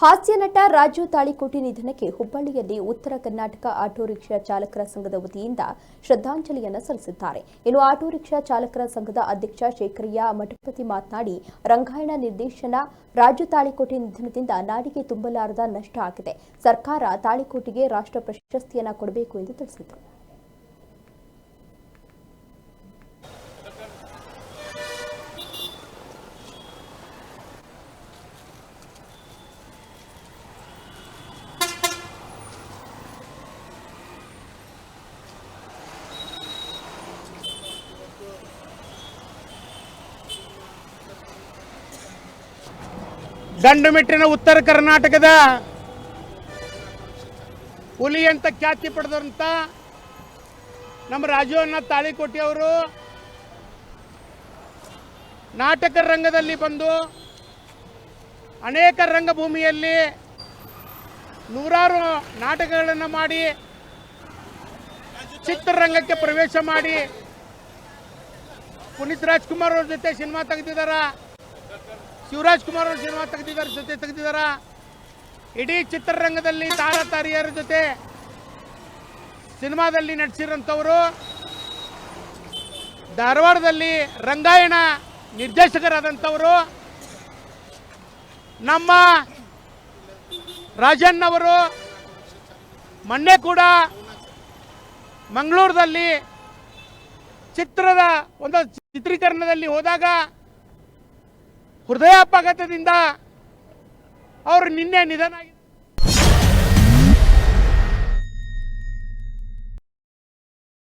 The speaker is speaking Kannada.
ಹಾಸ್ಯ ನಟ ರಾಜು ತಾಳಿಕೋಟಿ ನಿಧನಕ್ಕೆ ಹುಬ್ಬಳ್ಳಿಯಲ್ಲಿ ಉತ್ತರ ಕರ್ನಾಟಕ ಆಟೋ ರಿಕ್ಷಾ ಚಾಲಕರ ಸಂಘದ ವತಿಯಿಂದ ಶ್ರದ್ಧಾಂಜಲಿಯನ್ನು ಸಲ್ಲಿಸಿದ್ದಾರೆ. ಇನ್ನು ಆಟೋ ರಿಕ್ಷಾ ಚಾಲಕರ ಸಂಘದ ಅಧ್ಯಕ್ಷ ಶೇಖರಯ್ಯ, ಮಠಪತಿ ಮಾತನಾಡಿ, ರಂಗಾಯಣ ನಿರ್ದೇಶನ ರಾಜು ತಾಳಿಕೋಟಿ ನಿಧನದಿಂದ ನಾಡಿಗೆ ತುಂಬಲಾರದ ನಷ್ಟ ಆಗಿದೆ. ಸರ್ಕಾರ ತಾಳಿಕೋಟಿಗೆ ರಾಷ್ಟ್ರ ಪ್ರಶಸ್ತಿಯನ್ನ ಕೊಡಬೇಕು ಎಂದು ತಿಳಿಸಿದರು. ಗಂಡುಮೆಟ್ಟಿನ ಉತ್ತರ ಕರ್ನಾಟಕದ ಹುಲಿ ಅಂತ ಖ್ಯಾತಿ ಪಡೆದಂತ ನಮ್ಮ ರಾಜವನ್ನ ತಾಳಿಕೋಟಿ ಅವರು ನಾಟಕ ರಂಗದಲ್ಲಿ ಬಂದು ಅನೇಕ ರಂಗಭೂಮಿಯಲ್ಲಿ ನೂರಾರು ನಾಟಕಗಳನ್ನು ಮಾಡಿ ಚಿತ್ರರಂಗಕ್ಕೆ ಪ್ರವೇಶ ಮಾಡಿ ಪುನೀತ್ ರಾಜ್ಕುಮಾರ್ ಅವ್ರ ಜೊತೆ ಸಿನಿಮಾ ತೆಗೆದಿದ್ದಾರ? ಶಿವರಾಜ್ ಕುಮಾರ್ ಅವ್ರ ಸಿನಿಮಾ ತೆಗೆದಿದ್ದಾರೆ ಜೊತೆ ತೆಗೆದಿದ್ದಾರ? ಇಡೀ ಚಿತ್ರರಂಗದಲ್ಲಿ ತಾರತಾರಿಯರ ಜೊತೆ ಸಿನಿಮಾದಲ್ಲಿ ನಟಿಸಿರೋಂಥವರು ಧಾರವಾಡದಲ್ಲಿ ರಂಗಾಯಣ ನಿರ್ದೇಶಕರಾದಂಥವರು. ನಮ್ಮ ರಾಜನ್ ಮೊನ್ನೆ ಕೂಡ ಮಂಗಳೂರದಲ್ಲಿ ಚಿತ್ರದ ಒಂದು ಚಿತ್ರೀಕರಣದಲ್ಲಿ ಹೋದಾಗ ಹೃದಯಾಪಘಾತದಿಂದ ಅವರು ನಿನ್ನೆ ನಿಧನ ಆಗಿದ್ದಾರೆ.